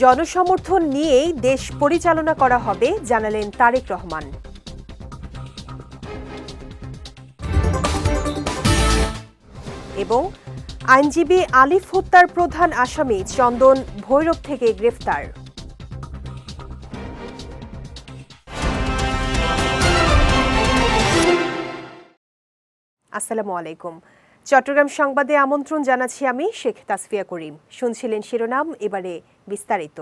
জনসমর্থন নিয়েই দেশ পরিচালনা করা হবে, জানালেন তারেক রহমান। এবং আইনজীবী আলিফ হত্যার প্রধান আসামি চন্দন ভৈরব থেকে গ্রেফতার। আসসালামু আলাইকুম। চট্টগ্রাম সংবাদে আমন্ত্রণ জানাচ্ছি আমি শেখ তাসফিয়া করিম। শুনছিলেন শিরোনাম, এবারে বিস্তারিত।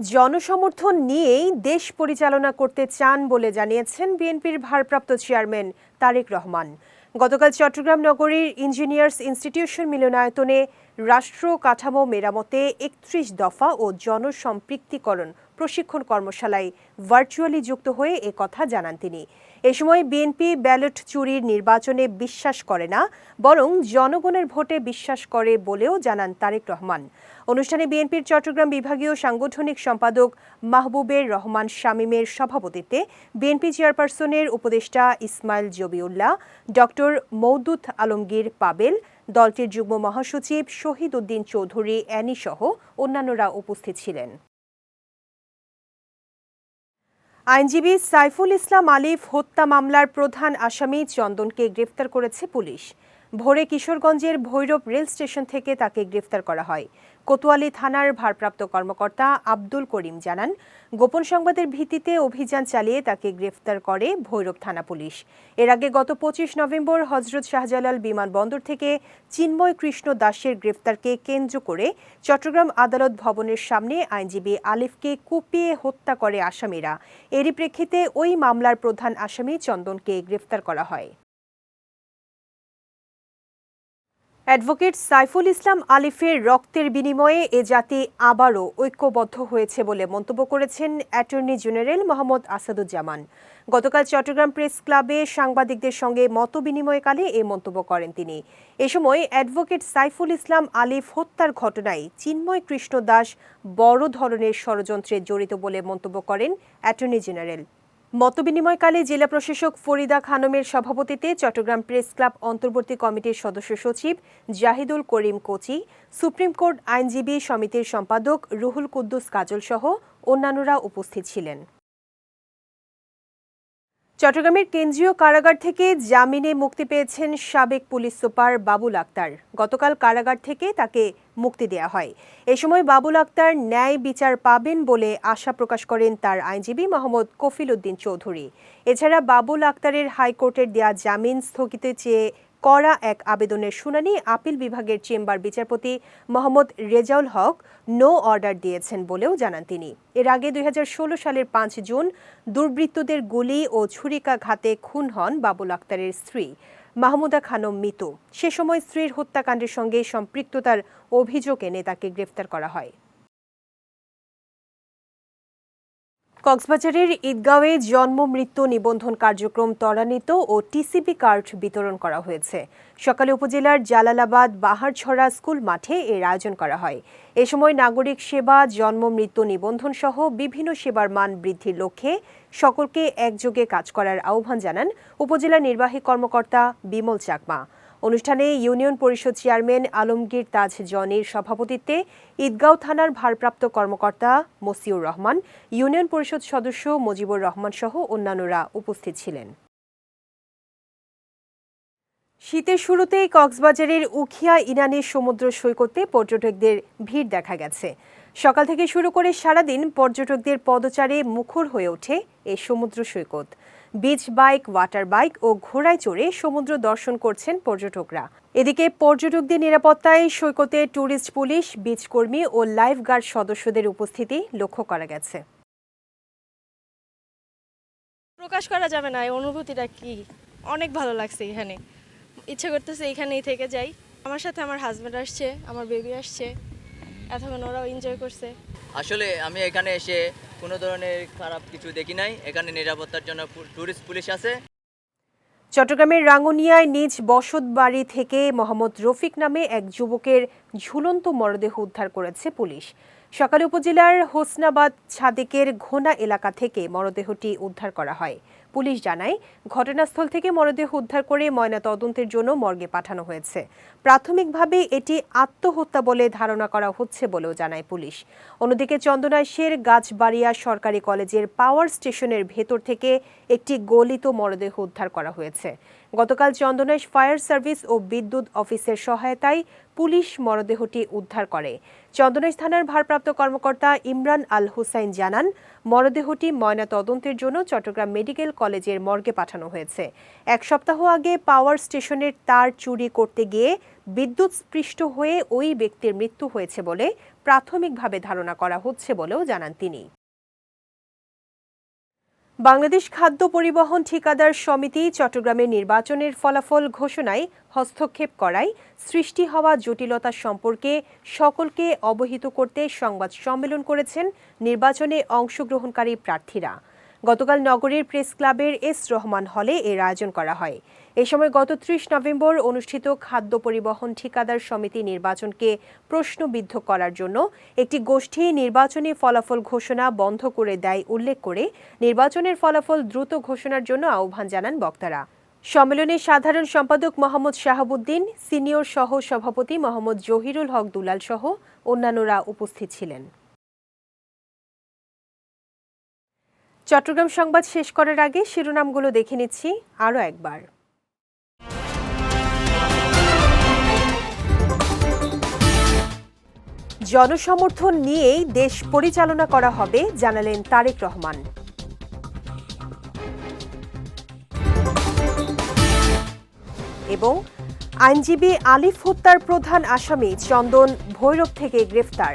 জনসমর্থন নিয়েই দেশ পরিচালনা করতে চান বলে জানিয়েছেন বিএনপির ভারপ্রাপ্ত চেয়ারম্যান তারেক রহমান। গতকাল চট্টগ্রাম নগরীর ইঞ্জিনিয়ার্স ইনস্টিটিউশন মিলনায়তনে রাষ্ট্র কাঠামো মেরামতে একত্রিশ দফা ও জনসম্পৃক্তিকরণ প্রশিক্ষণ কর্মশালায় ভার্চুয়ালি যুক্ত হয়ে এ কথা জানান তিনি। এ সময় বিএনপি ব্যালট চুরির নির্বাচনে বিশ্বাস করে না, বরং জনগণের ভোটে বিশ্বাস করে বলেও জানান তারেক রহমান। অনুষ্ঠানে বিএনপির চট্টগ্রাম বিভাগীয় সাংগঠনিক সম্পাদক মাহবুবের রহমান শামীমের সভাপতিত্বে বিএনপি চেয়ারপারসনের উপদেষ্টা ইসমাইল জবিউল্লাহ, ডক্টর মৌদুদ আলমগীর পাবেল, দলটির যুগ্ম মহাসচিব শহীদ উদ্দিন চৌধুরী অ্যানি সহ অন্যান্যরা উপস্থিত ছিলেন। আইনজীবী সাইফুল ইসলাম আলিফ হত্যা মামলার প্রধান আসামি চন্দনকে গ্রেফতার করেছে পুলিশ। ভোরে কিশোরগঞ্জের ভৈরব রেল স্টেশন থেকে তাকে গ্রেফতার করা হয়। কোতোয়ালি থানার ভারপ্রাপ্ত কর্মকর্তা আব্দুল করিম জানান, গোপন সংবাদের ভিত্তিতে অভিযান চালিয়ে তাকে গ্রেফতার করে ভৈরব থানা পুলিশ। এর আগে গত পঁচিশ নভেম্বর হজরত শাহজালাল বিমানবন্দর থেকে চিন্ময় কৃষ্ণ দাসের গ্রেফতারকে কেন্দ্র করে চট্টগ্রাম আদালত ভবনের সামনে আইনজীবী আলিফকে কুপিয়ে হত্যা করে আসামিরা। এরই প্রেক্ষিতে ওই মামলার প্রধান আসামি চন্দনকে গ্রেফতার করা হয়। অ্যাডভোকেট সাইফুল ইসলাম আলিফের রক্তের বিনিময়ে এ জাতি আবারও ঐক্যবদ্ধ হয়েছে বলে মন্তব্য করেছেন অ্যাটর্নি জেনারেল মোহাম্মদ আসাদুজ্জামান। গতকাল চট্টগ্রাম প্রেস ক্লাবে সাংবাদিকদের সঙ্গে মত বিনিময়কালে এ মন্তব্য করেন তিনি। এ সময় অ্যাডভোকেট সাইফুল ইসলাম আলিফ হত্যার ঘটনায় চিন্ময় কৃষ্ণ দাস বড় ধরনের ষড়যন্ত্রে জড়িত বলে মন্তব্য করেন অ্যাটর্নি জেনারেল। মতবিনিময়কালে জেলা প্রশাসক ফরিদা খানমের সভাপতিতে চট্টগ্রাম প্রেস ক্লাব অন্তর্বর্তী কমিটির সদস্য সচিব জাহিদুল করিম কোচি, সুপ্রিম কোর্ট আইনজীবী সমিতির সম্পাদক রুহুল কুদ্দুস কাজল সহ অন্যান্যরা উপস্থিত ছিলেন। চট্টগ্রামের কেন্দ্রীয় কারাগার থেকে জামিনে মুক্তি পেয়েছেন সাবেক পুলিশ সুপার বাবুল আক্তার। গতকাল কারাগার থেকে তাকে মুক্তি দেয়া হয়। এ সময় বাবুল আক্তার ন্যায় বিচার পাবেন বলে আশা প্রকাশ করেন তার আইনজীবী মোহাম্মদ কফিল উদ্দিন চৌধুরী। এছাড়া বাবুল আক্তারের হাইকোর্টের দেয়া জামিন স্থগিত চেয়ে করা এক আবেদনের শুনানি আপিল বিভাগের চেম্বার বিচারপতি মোহাম্মদ রেজাউল হক নো অর্ডার দিয়েছেন বলেও জানান তিনি। এর আগে দুই হাজার ষোলো সালের পাঁচ জুন দুর্বৃত্তদের গুলি ও ছুরিকাঘাতে খুন হন বাবুল আক্তারের স্ত্রী, মাহমুদা খানম মিতু। সে সময় স্ত্রীর হত্যাকাণ্ডের সঙ্গে সম্পৃক্ততার অভিযোগ এনে তাকে গ্রেফতার করা হয়। কক্সবাজারের ঈদগাঁওয়ে জন্ম, মৃত্যু নিবন্ধন কার্যক্রম ত্বরান্বিত ও টিসিবি কার্ড বিতরণ করা হয়েছে। সকালে উপজেলার জালালাবাদ বাহারছড়া স্কুল মাঠে এর আয়োজন করা হয়। এ সময় নাগরিক সেবা, জন্ম, মৃত্যু নিবন্ধন সহ বিভিন্ন সেবার মান বৃদ্ধির লক্ষ্যে সকলকে একযোগে কাজ করার আহ্বান জানান উপজেলা নির্বাহী কর্মকর্তা বিমল চাকমা। অনুষ্ঠানে ইউনিয়ন পরিষদ চেয়ারম্যান আলমগীর তাজ জনের সভাপতিত্বে ঈদগাঁও থানার ভারপ্রাপ্ত কর্মকর্তা মসিউর রহমান, ইউনিয়ন পরিষদ সদস্য মুজিবুর রহমান সহ অন্যান্যরা উপস্থিত ছিলেন। শীতের শুরুতেই কক্সবাজারের উখিয়া ইনানি সমুদ্র সৈকতে পর্যটকদের ভিড় দেখা গেছে। সকাল থেকে শুরু করে সারাদিন পর্যটকদের পদচারে মুখর হয়ে ওঠে এই সমুদ্র সৈকত। বিচ বাইক, ওয়াটার বাইক ও ঘোড়ায় চড়ে সমুদ্র দর্শন করছেন পর্যটকরা। এদিকে পর্যটকদের নিরাপত্তায় সৈকতে ট্যুরিস্ট পুলিশ, বিচ কর্মী ও লাইফ গার্ড সদস্যদের উপস্থিতি লক্ষ্য করা গেছে। প্রকাশ করা যাবে না, এই অনুভূতিটা কি? অনেক ভালো লাগছে এখানে। ইচ্ছে করতেছে এখানেই থেকে যাই। আমার সাথে আমার হাজব্যান্ড আসছে, আমার বেবি আসছে। এতক্ষণ ওরাও এনজয় করছে। আসলে আমি এখানে এসে কোনো ধরনের খারাপ কিছু দেখি নাই। এখানে নিরাপত্তার জন্য ট্যুরিস্ট পুলিশ আছে। চট্টগ্রামের রাঙ্গুনিয়ায় নিজ বসত বাড়ি থেকে মোহাম্মদ রফিক নামে এক যুবকের ঝুলন্ত মরদেহ উদ্ধার করেছে পুলিশ। সকালে উপজেলার হোসনাবাদ ছাদেকের ঘোনা এলাকা থেকে মরদেহটি উদ্ধার করা হয়। পুলিশ জানায়, ঘটনাস্থল থেকে মরদেহ উদ্ধার করে ময়না তদন্তের জন্য মর্গে পাঠানো হয়েছে। প্রাথমিকভাবে এটি আত্মহত্যা বলে ধারণা করা হচ্ছে বলেও জানায় পুলিশ। অন্যদিকে চন্দনাইশের গাছবাড়িয়া সরকারি কলেজের পাওয়ার স্টেশনের ভেতর থেকে একটি গলিত মরদেহ উদ্ধার করা হয়েছে। গতকাল চন্দনাইশ ফায়ার সার্ভিস ও বিদ্যুৎ অফিসের সহায়তায় পুলিশ মরদেহটি উদ্ধার করে। চন্দনাইশ থানার ভারপ্রাপ্ত কর্মকর্তা ইমরান আল হুসাইন জানান, মরদেহটি ময়না তদন্তের জন্য চট্টগ্রাম মেডিকেল কলেজের মর্গে পাঠানো হয়েছে। এক সপ্তাহ আগে পাওয়ার স্টেশনের তার চুরি করতে গিয়ে বিদ্যুৎ স্পৃষ্ট হয়ে ওই ব্যক্তির মৃত্যু হয়েছে বলে প্রাথমিকভাবে ধারণা করা হচ্ছে বলেও জানান তিনি। বাংলাদেশ খাদ্য পরিবহন ঠিকাদার সমিতি চট্টগ্রামের নির্বাচনের ফলাফল ঘোষণায় হস্তক্ষেপ করায় সৃষ্টি হওয়া জটিলতা সম্পর্কে সকলকে অবহিত করতে সংবাদ সম্মেলন করেছেন নির্বাচনে অংশগ্রহণকারী প্রার্থীরা। গতকাল নগরীর প্রেস ক্লাবের এস রহমান হলে এর আয়োজন করা হয়। এ সময় গত ত্রিশ নভেম্বর অনুষ্ঠিত খাদ্য পরিবহন ঠিকাদার সমিতি নির্বাচনকে প্রশ্নবিদ্ধ করার জন্য একটি গোষ্ঠী নির্বাচনী ফলাফল ঘোষণা বন্ধ করে দেয় উল্লেখ করে নির্বাচনের ফলাফল দ্রুত ঘোষণার জন্য আহ্বান জানান বক্তারা। সম্মেলনে সাধারণ সম্পাদক মোহাম্মদ শাহাবুদ্দিন, সিনিয়র সহ সভাপতি মোহাম্মদ জহিরুল হক দুলাল সহ অন্যান্যরা উপস্থিত ছিলেন। চট্টগ্রাম সংবাদ শেষ করার আগে শিরোনামগুলো দেখে নিচ্ছি আরও একবার। জনসমর্থন নিয়েই দেশ পরিচালনা করা হবে, জানালেন তারেক রহমান। এবং আইনজীবী আলিফ হত্যার প্রধান আসামি চন্দন ভৈরব থেকে গ্রেফতার।